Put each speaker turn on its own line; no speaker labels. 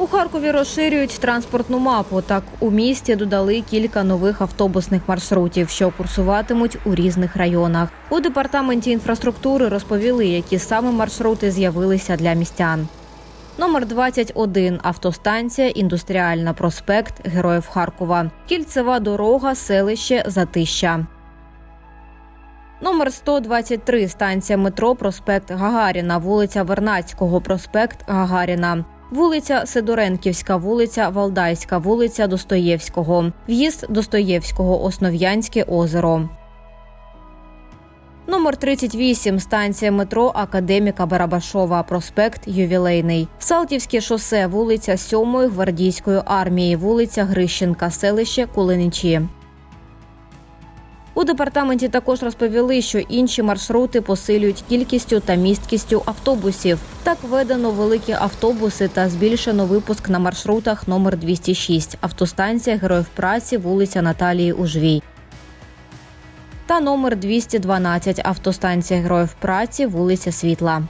У Харкові розширюють транспортну мапу. Так у місті додали кілька нових автобусних маршрутів, що курсуватимуть у різних районах. У департаменті інфраструктури розповіли, які саме маршрути з'явилися для містян. Номер 21 – автостанція Індустріальна проспект Героїв Харкова. Кільцева дорога, селище Затища. Номер 123 – станція метро проспект Гагаріна, вулиця Вернацького, проспект Гагаріна. Вулиця Сидоренківська, вулиця Валдайська, вулиця Достоєвського. В'їзд Достоєвського, Основ'янське озеро. Номер 38 – станція метро Академіка Барабашова, проспект Ювілейний. Салтівське шосе, вулиця 7 гвардійської армії, вулиця Грищенка, селище Кулиничі. У департаменті також розповіли, що інші маршрути посилюють кількістю та місткістю автобусів. Так введено великі автобуси та збільшено випуск на маршрутах номер 206, автостанція Героїв праці, вулиця Наталії Ужвій. Та номер 212, автостанція Героїв праці, вулиця Світла.